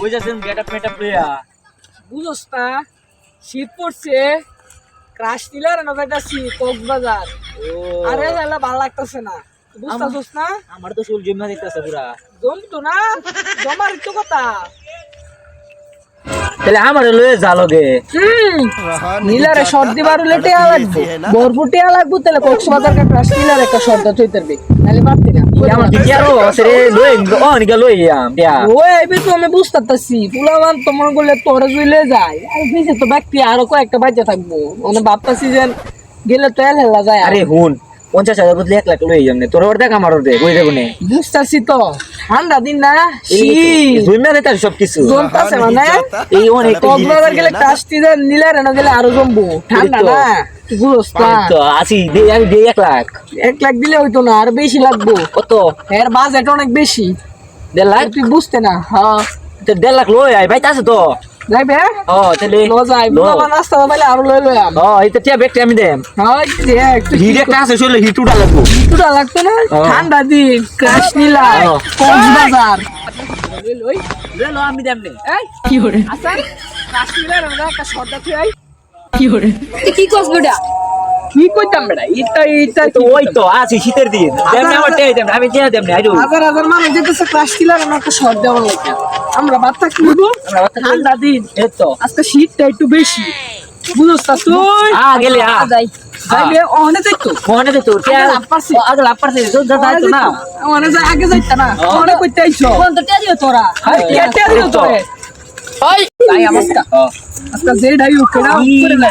ওই যাচ্ছেন গেটআপ মেটআপ লইয়া? বুঝোস না শীত পড়ছে ক্রাশ টিলার না যাইতাছি কক্সবাজার। আরে জালা ভালো লাগতেছে না। বুঝতাছিস না? আমার তো চুল জমা দিতেছে পুরা। জমতো না জমার একটু কথা। তাহলে আমার লয়ে জালগে হুম। নীলারে শর্ট দিবার হলে টিয়া লাগবে। ভরপুর টিয়া লাগবে তাহলে কক্সবাজার কা ক্রাশ নীলার একটা শর্ট তুই তারবি নাহলে পারতি না আমার দিদিয়ারও সেরে লই ও লই আম দিয়া ও এবি তো আমি বুঝতাছি পুলামান তোমার বলে তোরে জুইলে যায়। আর বেশি তো ব্যক্তি আরও কয়েকটা বাচ্চা থাকব। মানে ভাবতাছি যে গেলে তো এল হেলা যায় আরে হুন পঞ্চাশ হাজার বদলে এক লাখ লই যামনে তোর ওর দেখ আমার ওর দেখ ওই দেবো নে। বুঝতাছি তো। ঠান্ডা দিন না শীত। জমা দিতে সব কিছু জমতাছে মানে। এই অনেক কক্সবাজার গেলে দেন নীলারে না গেলে আরও জমবো। ঠান্ডা না তুই বুঝোস না তো আসি দে আমি দে এক লাখ। এক লাখ দিলে হইতো না আর বেশি লাগবো। কত? এর বাজেট অনেক বেশি। দেড় লাখ? তুই বুঝতে না হ্যাঁ। তো দেড় লাখ লই আই ভাই আছে তো। যাইবে ও তাহলে লো যাই বাবা নাস্তা বাবা আর লই লই আম। ও এই তেতিয়া টিয়া ব্যাগটা আমি দেম। হয় যে একটু হিরে একটা আছে শুনলে হিটুটা লাগবো। হিটুটা লাগতো না। ঠান্ডা দিন ক্রাশ নিলা। কক্সবাজার লই লে লো। আমি দেম নে এই কি হরে আসার ক্রাশ নিলা রঙা একটা তুই আই কি হরে কি কস বেটা কি কইতাম বেটা এটা এটা তো ওই তো আছে শীতের দিন। দেম আমার টিয়া দেম আমি টিয়া দেম না হাজার হাজার মানুষ যেতেছে নীলা রঙা একটা শর্ট দেওয়ার লাগে। আমরা বাদ থাকি আমরা ঠান্ডা দিন। এই তো। আজকে শীতটা একটু বেশি। বুঝোস তা তুই? আ গেলে আ। যাই। আগে আগে তো যা যাইতো না। অনে যাই আগে যাইতা না। অনে কইতে আইছো। কোন তো টেয়া দিও তোরা। হাই কেটে দিও তো। ওই তাই অবস্থা আজকে যে ডাই উঠে না না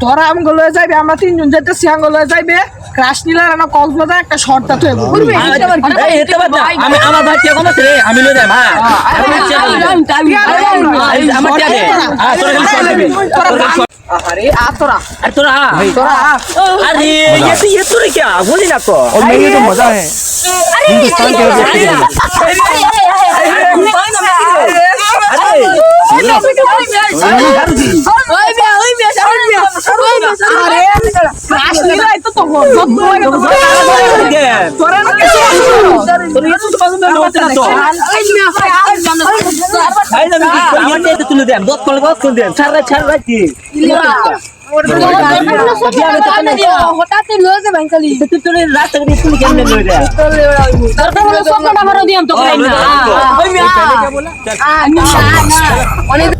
তোরা আমগুলো লয়ে যাইবে আমরা তিনজন যাইতেছি আঙ্গুলো লয়ে যাইবে ক্রাশ নিলার না কক্সবাজার একটা শর্টটা তুই করবি এই এতে বাদ দা। আমি আমার ভাই টিয়া কম আছে রে আমি লই যাই মা আমি টিয়া লই যাই। আমার টিয়া দে আ তোরা খালি শর্ট দিবি তোরা খালি short- আরে আ তোরা আর তোরা আ। তোরা আ। अरे ये तो ये तो रे क्या बोली ना तो और मैं ये तो मजा है हिंदुस्तान के लोग देखते हैं ওই তুলে দেন দশ করলে দশ করে দেন ছাড়া ছাড়া কি অনেক